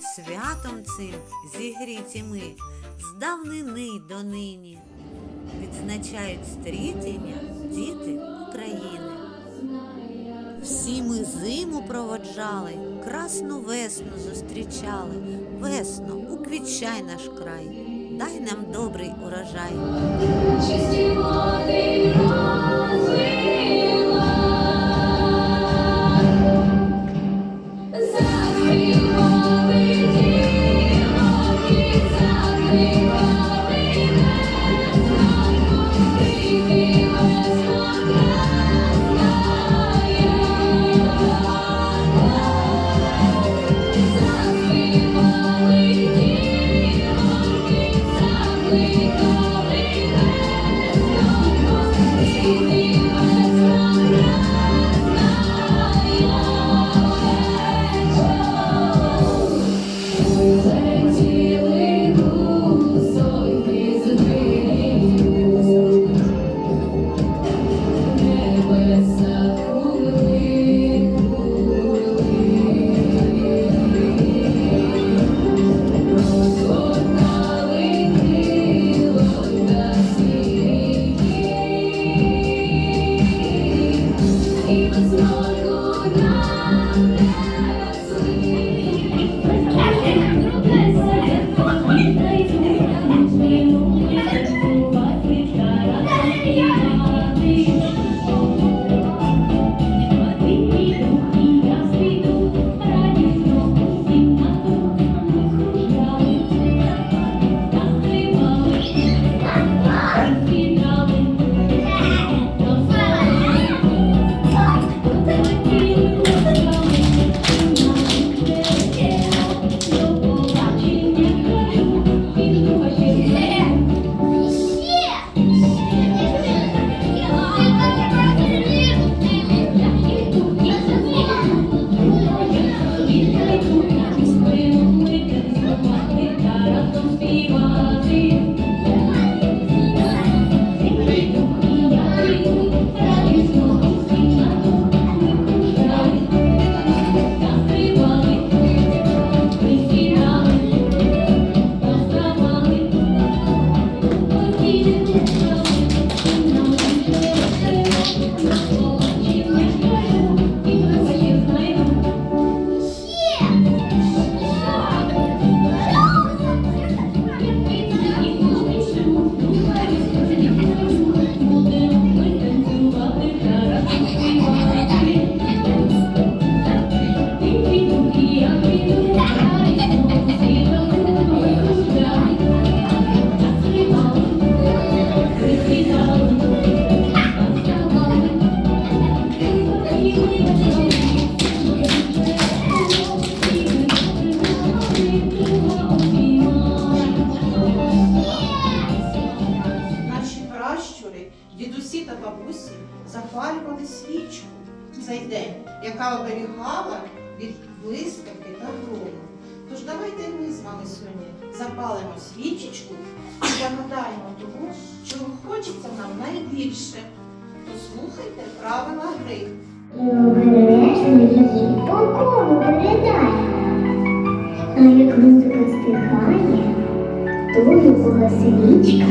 Святом цим зігріті ми з давнини й донині. Відзначають стрітення діти України. Всі ми зиму проводжали, красну весну зустрічали. Весно, уквічай наш край, дай нам добрий урожай. Чисті води дідусі та бабусі запалювали свічку цей день, яка оберігала від блискавки та грому. Тож давайте ми з вами сьогодні запалимо свічечку і загадаємо того, чого хочеться нам найбільше. Послухайте правила гри. І обережно її по колу передає. А як музика стихає, то у кого свічка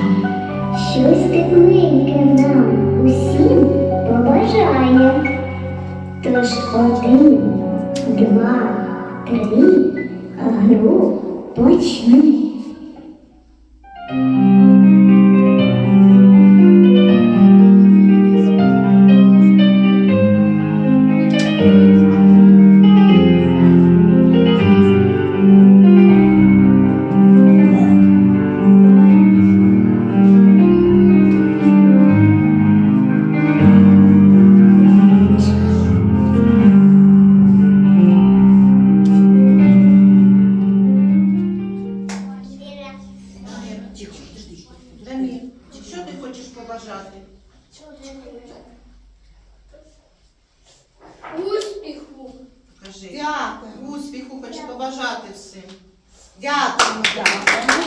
щось тепленьке нам усім побажає. Тож один, два, три, гру почни. Тихо, подожди. Дамір, що ти хочеш побажати? Успіху! Кажи. Дякую. Успіху хочу побажати всім. Дякую. Дякую.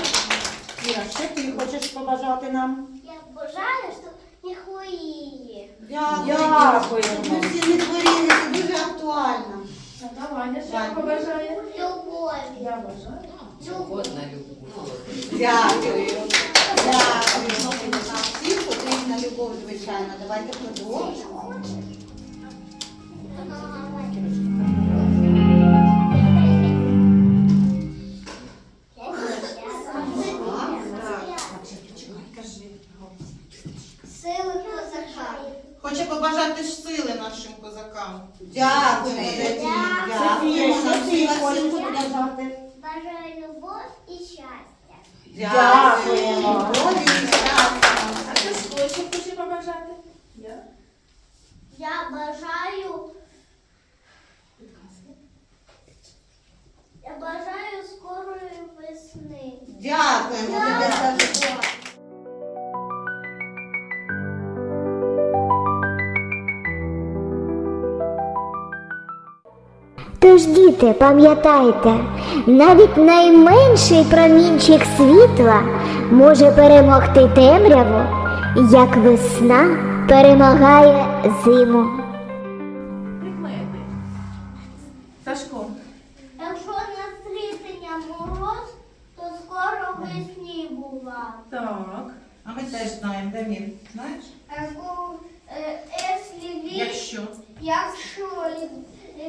Іра, що ти хочеш побажати нам? Я бажаю, що не хворіє. Дякую. Дякуємо. Ми всі не хворіли, це дуже актуально. Давай, Ваня. побажає. Любові. Я бажаю. Дякую. Дякую. Всім потрібна любов, звичайно. Давайте продовжимо. Софія, що ти хочеш побажати? Бажаю любов і щастя. Дякуємо. Любові і щастя. А ти що хоче побажати? Я? Я бажаю. Я бажаю скорої весни. Дякуємо тобі Тож, діти, пам'ятайте, навіть найменший промінчик світла може перемогти темряву, як весна перемагає зиму. Прикмети. Сашко. Якщо на мороз, то скоро весні бува. Так. А ми теж знаємо, де він. Знаєш? Або, е, Якщо ві- Якщо.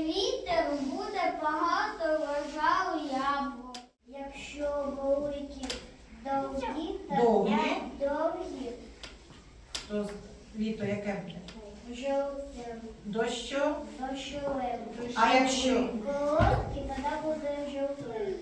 Вітер буде багато вважаю яблук. Якщо великі довгі, то Довгі. довгі То літо яке буде? жовтим Дощо? дощовим. А якщо? Короткі, тоді буде жовтим.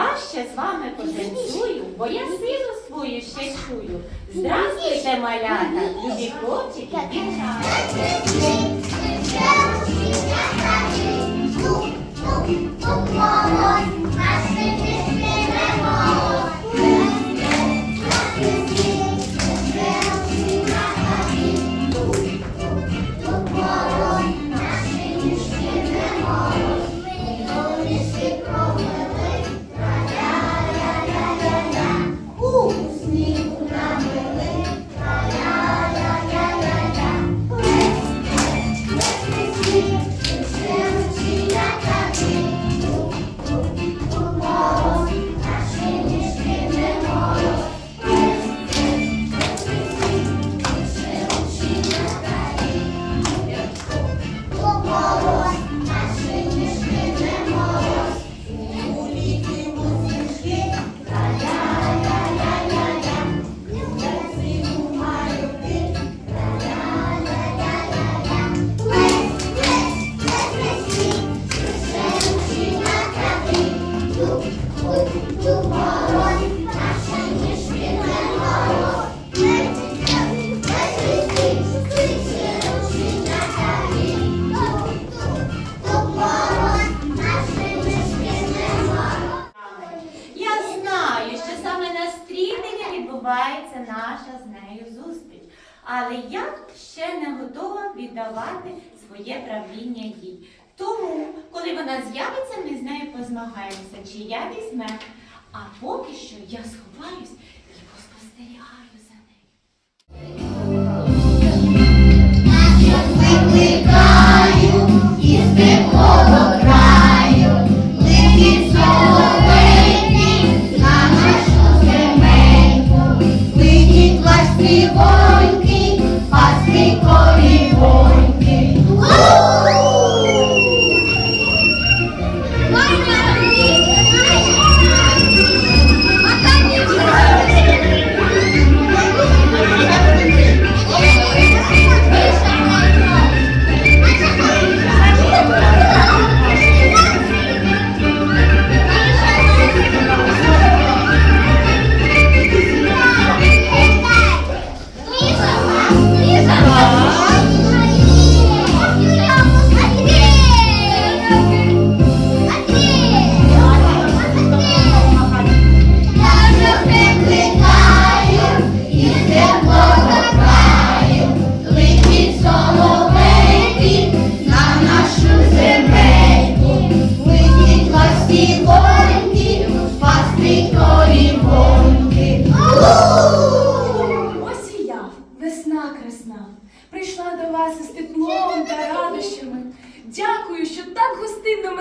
Я ще з вами потанцюю, бо я силу свою ще чую. Здравствуйте, малята, любі хлопчики, дівчата. Наша з нею зустріч. Але я ще не готова віддавати своє правління їй. Тому, коли вона з'явиться, ми з нею позмагаємося, чи я візьме. А поки що я сховаюсь Ось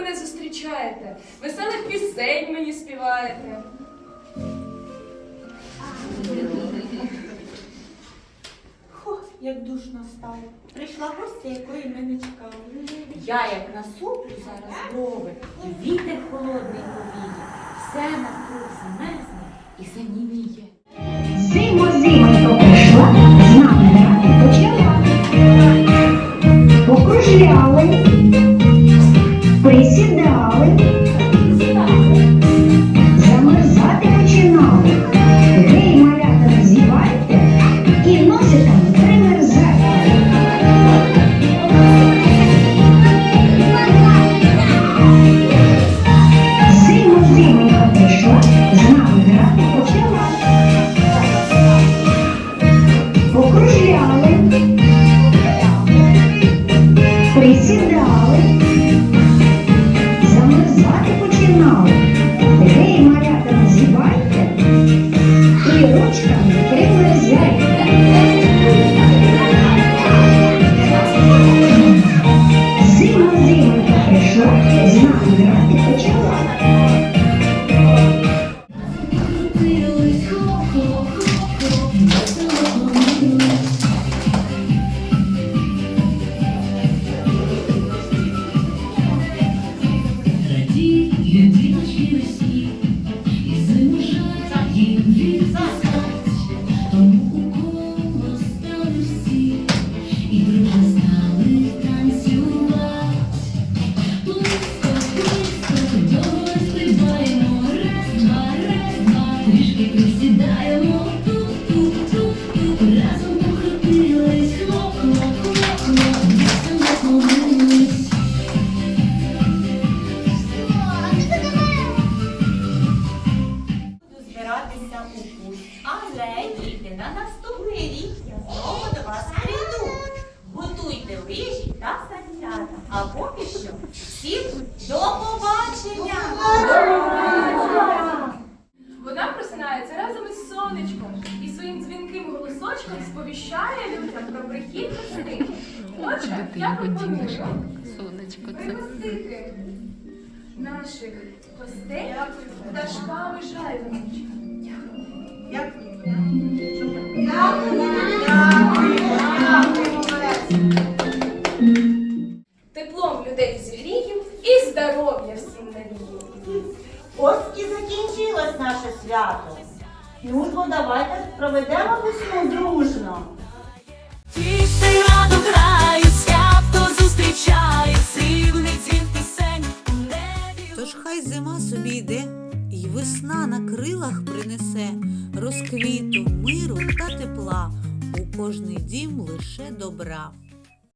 мене зустрічаєте, веселих пісень мені співаєте. Фу, як душно стало. Прийшла гостя, якої ми не чекали. Я як насуплю зараз брови, і вітер холодний повіє, все навкруг замерзне і заніміє. Зимо, зимонько прийшла, з нами грати почала. Покружляли, Буду Отже, я пропоную пригостити наших гостей пташками жайвороночка. Теплом людей зігріємо і здоров'я всім навіємо. Ось і закінчилось наше свято. Ну ж, бо давайте проведемо весну дружно. Раду краю, свято зустрічає, срібний цвіт пісень у небі. Тож хай зима собі йде, і весна на крилах принесе розквіту, миру та тепла, у кожний дім лише добра.